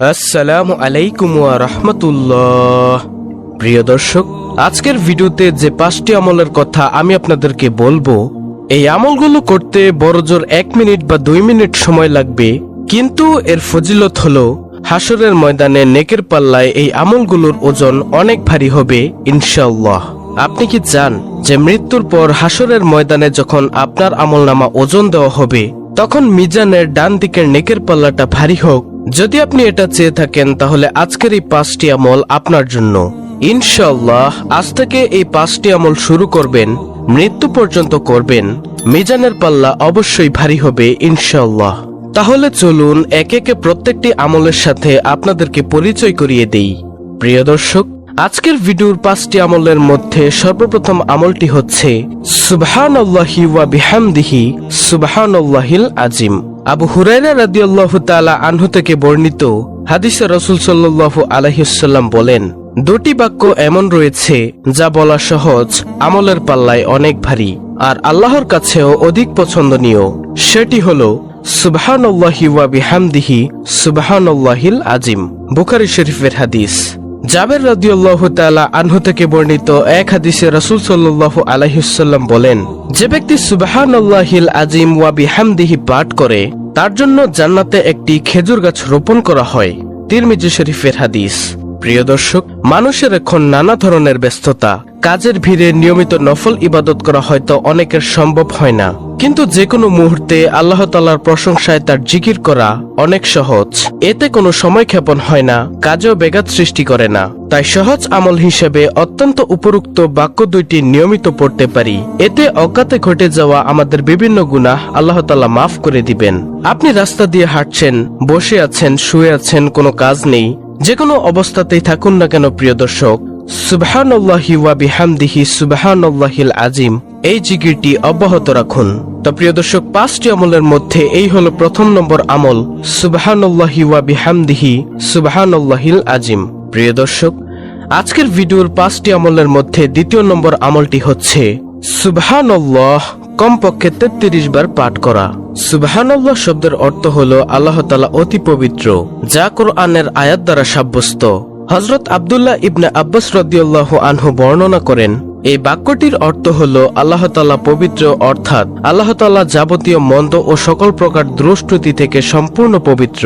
আসসালামু আলাইকুম ওয়া রাহমাতুল্লাহ। প্রিয় দর্শক, আজকের ভিডিওতে যে পাঁচটি আমলের কথা আমি আপনাদেরকে বলব, এই আমলগুলো করতে বড়জোর এক মিনিট বা দুই মিনিট সময় লাগবে, কিন্তু এর ফজিলত হলো হাসরের ময়দানে নেকের পাল্লায় এই আমলগুলোর ওজন অনেক ভারী হবে, ইনশাআল্লাহ। আপনি কি চান যে মৃত্যুর পর হাসরের ময়দানে যখন আপনার আমলনামা ওজন দেওয়া হবে, তখন মিজানের ডান দিকের নেকের পাল্লাটা ভারী হোক যদি আপনি এটা চেয়ে থাকেন, তাহলে আজকের এই পাঁচটি আমল আপনার জন্য। ইনশাল্লাহ আজ থেকে এই পাঁচটি আমল শুরু করবেন, মৃত্যু পর্যন্ত করবেন, মিজানের পাল্লা অবশ্যই ভারী হবে ইনশাল্লাহ তাহলে চলুন, একে একে প্রত্যেকটি আমলের সাথে আপনাদেরকে পরিচয় করিয়ে দেই। প্রিয় দর্শক আজকের ভিডিওর পাঁচটি আমলের মধ্যে সর্বপ্রথম আমলটি হচ্ছে সুবহান ওয়া বিহামদিহি, সুবহানল্লাহিল আজিম। আবু হুরাইরা রাদিয়াল্লাহু তাআলা আনহু থেকে বর্ণিত হাদিসে রাসূল সাল্লাল্লাহু আলাইহিসাল্লাম বলেন, দুটি বাক্য এমন রয়েছে যা বলা সহজ, আমলের পাল্লায় অনেক ভারী, আর আল্লাহর কাছেও অধিক পছন্দনীয়। সেটি হলো, সুবহানাল্লাহি ওয়া বিহামদিহি, সুবহানাল্লাহিল আজিম। বুখারী শরীফের হাদিস। জাবের রাদিয়াল্লাহু তাআলা আনহু থেকে বর্ণিত এক হাদিসে রসুল সাল্লাল্লাহু আলাইহিসাল্লাম বলেন, যে ব্যক্তি সুবহানাল্লাহিল আজিম ওয়া বিহামদিহি পাঠ করে, তার জন্য জান্নাতে একটি খেজুর গাছ রোপণ করা হয়। তিরমিজি শরীফের হাদিস। প্রিয় দর্শক, মানুষের এখন নানা ধরনের ব্যস্ততা। কাজের ভিড়ে নিয়মিত নফল ইবাদত করা হয়তো অনেকের সম্ভব হয় না। কিন্তু যে কোনো মুহূর্তে আল্লাহ তালার প্রশংসায় তার জিকির করা অনেক সহজ। এতে কোনো সময় ক্ষেপণ হয় না, কাজেও বেগাত সৃষ্টি করে না। তাই সহজ আমল হিসেবে অত্যন্ত উপরুক্ত বাক্য দুইটি নিয়মিত পড়তে পারি। এতে অজ্ঞাতে ঘটে যাওয়া আমাদের বিভিন্ন গুনাহ আল্লাহ তালা মাফ করে দিবেন। আপনি রাস্তা দিয়ে হাঁটছেন, বসে আছেন, শুয়ে আছেন, কোনো কাজ নেই। যে কোনো অবস্থাতেই থাকুন না কেন, প্রিয় দর্শক। বিহামদিহি আজিম। এই অব্যাহত রাখুন। তো পাঁচটি আমলের মধ্যে এই হলো প্রথম নম্বর আমল বিহামদিহি আজিম। আজকের ভিডিওর পাঁচটি আমলের মধ্যে দ্বিতীয় নম্বর আমলটি হচ্ছে, সুবহানাল্লাহ, কমপক্ষে তেত্রিশ বার পাঠ করা। সুবহানাল্লাহ শব্দের অর্থ হল আল্লাহ তালা অতি পবিত্র, যা কোরআনের আয়াত দ্বারা সাব্যস্ত। হজরত আবদুল্লাহ ইবনে আব্বাস রদিউল্লাহ আনহু বর্ণনা করেন, এই বাক্যটির অর্থ হল আল্লাহ তালা পবিত্র, অর্থাৎ আল্লাহ তালা যাবতীয় মন্দ ও সকল প্রকার দ্রষ্টুতি থেকে সম্পূর্ণ পবিত্র।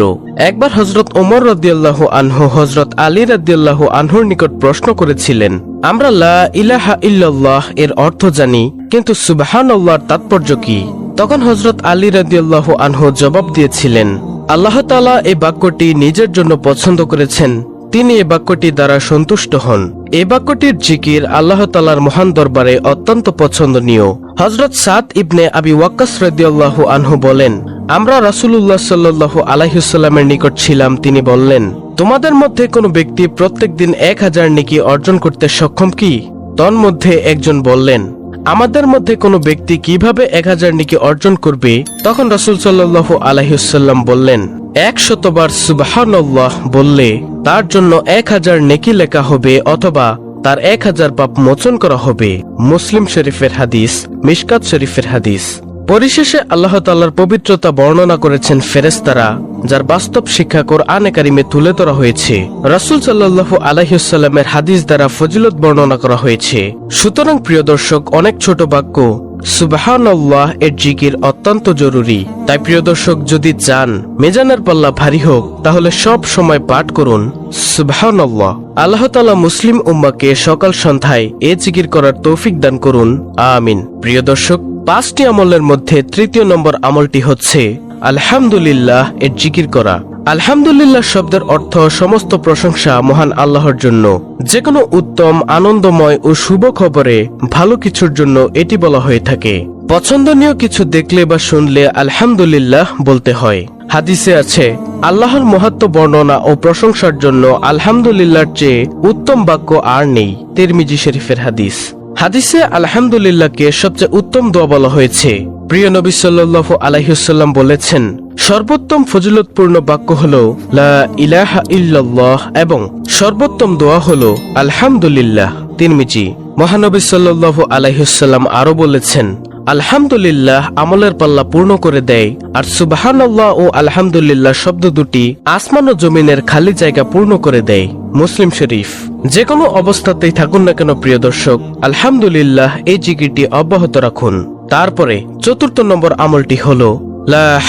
একবার হজরত ওমর রদিয়াল্লাহ আনহু হজরত আলী রদিয়াল্লাহ আনহুর নিকট প্রশ্ন করেছিলেন, আমরা লা ইলাহা ইল্লাল্লাহ এর অর্থ জানি, কিন্তু সুবহান আল্লাহর তাৎপর্য কি? তখন হজরত আলী রাদিয়াল্লাহ আনহু জবাব দিয়েছিলেন, আল্লাহ তালা এই বাক্যটি নিজের জন্য পছন্দ করেছেন তিনি এ বাক্যটি দ্বারা সন্তুষ্ট হন। এ বাক্যটির জিকির আল্লাহ তালার মহান দরবারে অত্যন্ত পছন্দনীয়। হজরত সাদ ইবনে আবি ওয়াক্কাস রদিয়াল্লাহ আনহু বলেন, আমরা রাসুলুল্লাহ সাল্লু আলাইসাল্লামের নিকট ছিলাম, তিনি বললেন, তোমাদের মধ্যে কোনো ব্যক্তি প্রত্যেক দিন এক হাজার নিকি অর্জন করতে সক্ষম কি? তন্মধ্যে একজন বললেন আমাদের মধ্যে কোনো ব্যক্তি কীভাবে এক হাজার নিকি অর্জন করবে? তখন রসুল সাল্লাহ বললেন এক শতবার সুবাহান্লাহ বললে তার জন্য এক হাজার নেকি লেখা হবে অথবা তার এক হাজার পাপ মোচন করা হবে। মুসলিম শরীফের হাদিস, মিশকাত শরীফের হাদিস। পরিশেষে আল্লাহ তাল্লার পবিত্রতা বর্ণনা করেছেন ফেরেস্তারা যার বাস্তব শিক্ষা কোরআনে কারিমে তুলে ধরা হয়েছে। রাসুল সাল্লাহ আলাইসাল্লামের হাদিস দ্বারা ফজিলত বর্ণনা করা হয়েছে। সুতরাং প্রিয় দর্শক, অনেক ছোট বাক্য সুবাহান্লাহ এর জিকির অত্যন্ত জরুরি। তাই প্রিয় দর্শক, যদি চান, মেজানের পাল্লা ভারী হোক, তাহলে সব সময় পাঠ করুন সুবাহান্লাহ আল্লাহ তালা মুসলিম উম্মাকে সকাল সন্ধ্যায় এ জিকির করার তৌফিক দান করুন, আমিন। প্রিয় দর্শক পাঁচটি আমলের মধ্যে তৃতীয় নম্বর আমলটি হচ্ছে, আলহামদুলিল্লাহ, এর জিকির করা। আলহামদুলিল্লাহ শব্দের অর্থ সমস্ত প্রশংসা মহান আল্লাহর জন্য। যে কোনো উত্তম, আনন্দময় ও শুভ খবরে ভালো কিছুর জন্য এটি বলা হয়ে থাকে। পছন্দনীয় কিছু দেখলে বা শুনলে আলহামদুলিল্লাহ বলতে হয়। হাদিসে আছে, আল্লাহর মহাত্ম বর্ণনা ও প্রশংসার জন্য আলহামদুলিল্লাহর চেয়ে উত্তম বাক্য আর নেই। তেরমিজি শরীফের হাদিস। হাদিসে আলহামদুলিল্লাহকে সবচেয়ে উত্তম দোয়া বলা হয়েছে। প্রিয় নবী সাল্লাল্লাহু আলাইহিসাল্লাম বলেছেন, সর্বোত্তম ফজিলতপূর্ণ বাক্য হল, লা ইলাহা ইল্লাল্লাহ এবং সর্বোত্তম দোয়া হল, আলহামদুলিল্লাহ তিরমিজি, মহানবী সাল্লাল্লাহু আলাইহিসাল্লাম আরও বলেছেন, আলহামদুলিল্লাহ আমলের পাল্লা পূর্ণ করে দেয়, আর সুবাহান্লাহ ও আলহামদুলিল্লাহ শব্দ দুটি আসমান ও জমিনের খালি জায়গা পূর্ণ করে দেয়। মুসলিম শরীফ। যে কোনো অবস্থাতেই থাকুন না কেন, প্রিয় দর্শক, আলহামদুলিল্লাহ এই জিকিরটি অব্যাহত রাখুন। তারপরে চতুর্থ নম্বর আমলটি হল, লা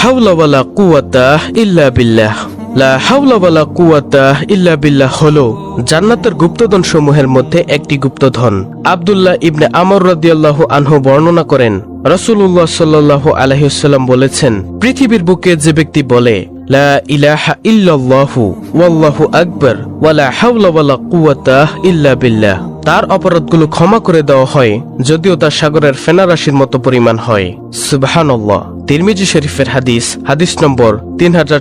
ইল্লা বিল্লাহ। লা হলো জান্নাতের মধ্যে একটি গুপ্তধন। আব্দুল্লাহ ইবনে বর্ণনা করেন, রাসূলুল্লাহ সাল্লাল্লাহু আলাইহি বলেছেন, পৃথিবীর বুকে যে ব্যক্তি বলে লা ইলাহা ইল্লাল্লাহু ওয়াল্লাহু আকবার ওয়ালা হাওলা ওয়ালা কুওয়াতা ইল্লা বিল্লাহ। তার অপরাধগুলো ক্ষমা করে দেওয়া হয়, যদিও তা সাগরের ফেনারাশির মতো পরিমাণ হয়। সুবহানাল্লাহ। তিরমিজি শরীফের হাদিস হাদিস নম্বর তিন হাজার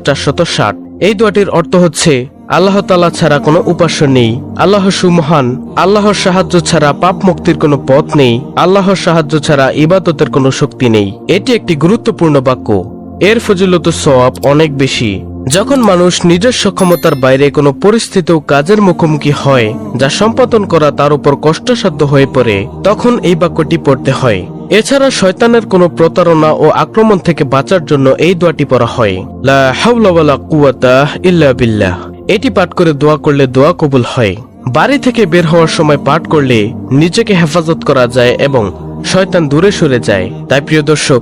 ষাট। এই দোয়াটির অর্থ হচ্ছে, আল্লাহ তালা ছাড়া কোনো উপাস্য নেই, আল্লাহ সুমহান আল্লাহর সাহায্য ছাড়া পাপ মুক্তির কোনো পথ নেই আল্লাহর সাহায্য ছাড়া ইবাদতের কোনো শক্তি নেই। এটি একটি গুরুত্বপূর্ণ বাক্য। এর ফজিলত সওয়াব অনেক বেশি। যখন মানুষ নিজের সক্ষমতার বাইরে কোনো পরিস্থিতি ও কাজের মুখোমুখি হয়, যা সম্পাদন করা তার উপর কষ্টসাধ্য হয়ে পড়ে, তখন এই বাক্যটি পড়তে হয়। এছাড়া শয়তানের কোনো প্রতারণা ও আক্রমণ থেকে বাঁচার জন্য এই দোয়াটি পড়া হয়। লা হাওলা ওয়ালা কুওয়াতা ইল্লা বিল্লাহ। এটি পাঠ করে দোয়া করলে দোয়া কবুল হয়। বাড়ি থেকে বের হওয়ার সময় পাঠ করলে নিজেকে হেফাজত করা যায় এবং শয়তান দূরে সরে যায়। তাই প্রিয় দর্শক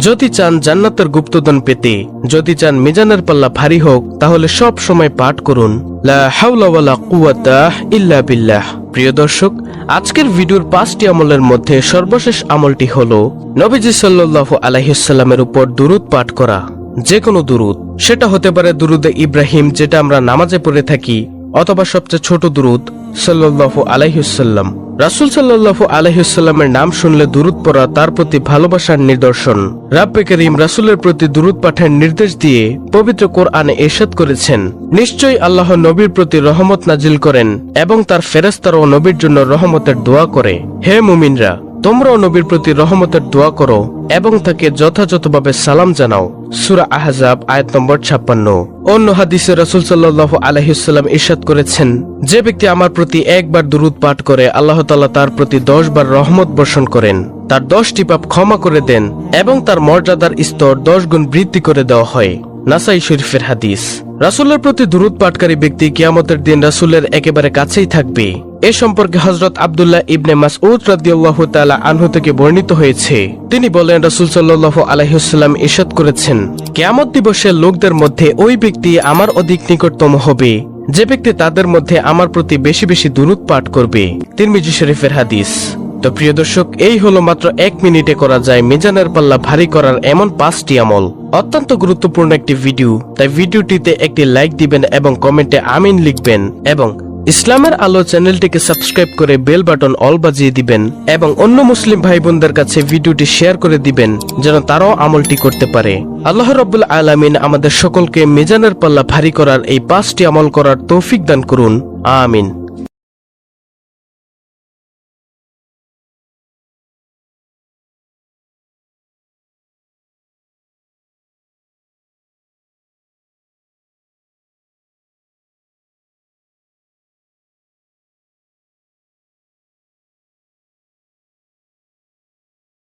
যদি চান জান্নাতের গুপ্তধন পেতে, যদি চান মিজানের পাল্লা ভারী হোক, তাহলে সব সময় পাঠ করুন। লা ইল্লা বিল্লাহ। প্রিয় দর্শক, আজকের ভিডিওর পাঁচটি আমলের মধ্যে সর্বশেষ আমলটি হল নবীজি সাল্লাল্লাহু আলাইহিসাল্লামের উপর দুরুদ পাঠ করা। যে কোনো দুরুদ। সেটা হতে পারে দুরুদে ইব্রাহিম, যেটা আমরা নামাজে পড়ে থাকি, অথবা সবচেয়ে ছোট দুরুদ সাল্লাল্লাহু আলাইহুসাল্লাম রাসুল সাল্লাল্লাহু আলাইহিসাল্লামের নাম শুনলে দূরত পড়া, তার প্রতি ভালোবাসার নিদর্শন। রাব্বে করিম রাসুলের প্রতি দূরত পাঠের নির্দেশ দিয়ে পবিত্র কোরআনে এরশাদ করেছেন। নিশ্চয়ই আল্লাহ নবীর প্রতি রহমত নাজিল করেন এবং তার ফেরস্তার ও নবীর জন্য রহমতের দোয়া করে। হে মুমিনরা তোমরাও নবীর প্রতি রহমতের দোয়া করো এবং তাকে যথাযথভাবে সালাম জানাও। সুরা আহজাব, আয়াত নম্বর ছাপ্পান্ন। অন্য হাদিসে রসুল সাল্লাহ আলহিসাল্লাম ইরশাদ করেছেন, যে ব্যক্তি আমার প্রতি একবার দুরুদ পাঠ করে, আল্লাহ তাল্লাহ তার প্রতি দশ বার রহমত বর্ষণ করেন। তার দশটি পাপ ক্ষমা করে দেন এবং তার মর্যাদার স্তর দশ গুণ বৃদ্ধি করে দেওয়া হয়। নাসাই শরীফের হাদিস। রাসুলের প্রতি দুরুদ পাঠকারী ব্যক্তি কিয়ামতের দিন রাসুলের একেবারে কাছেই থাকবে। এ সম্পর্কে হজরত আবদুল্লাহ ইবনে মাসউদ রাদিয়াল্লাহু তাআলা আনহু থেকে বর্ণিত হয়েছে। তিনি বলেন, রাসূল সাল্লাল্লাহু আলাইহি ওয়াসাল্লাম ইরশাদ করেছেন, কিয়ামত দিবসে লোকদের মধ্যে ওই ব্যক্তি আমার অধিক নিকটতম হবে। যে ব্যক্তি তাদের মধ্যে আমার প্রতি বেশি বেশি দুরুদ পাঠ করবে। তিরমিজি শরীফের হাদিস। তো প্রিয় দর্শক, এই হলো মাত্র এক মিনিটে করা যায় মিজানের পাল্লা ভারী করার এমন পাঁচটি আমল। অত্যন্ত গুরুত্বপূর্ণ একটি ভিডিও তাই ভিডিওটিতে একটি লাইক দিবেন এবং কমেন্টে আমিন লিখবেন এবং ইসলামের আলো চ্যানেলটিকে সাবস্ক্রাইব করে বেল বাটন অল বাজিয়ে দিবেন এবং অন্য মুসলিম ভাই বোনদের কাছে ভিডিওটি শেয়ার করে দিবেন, যেন তারাও আমলটি করতে পারে। আল্লাহ রব্বুল আলামিন আমাদের সকলকে মিজানের পাল্লা ভারী করার এই পাঁচটি আমল করার তৌফিক দান করুন। আমিন।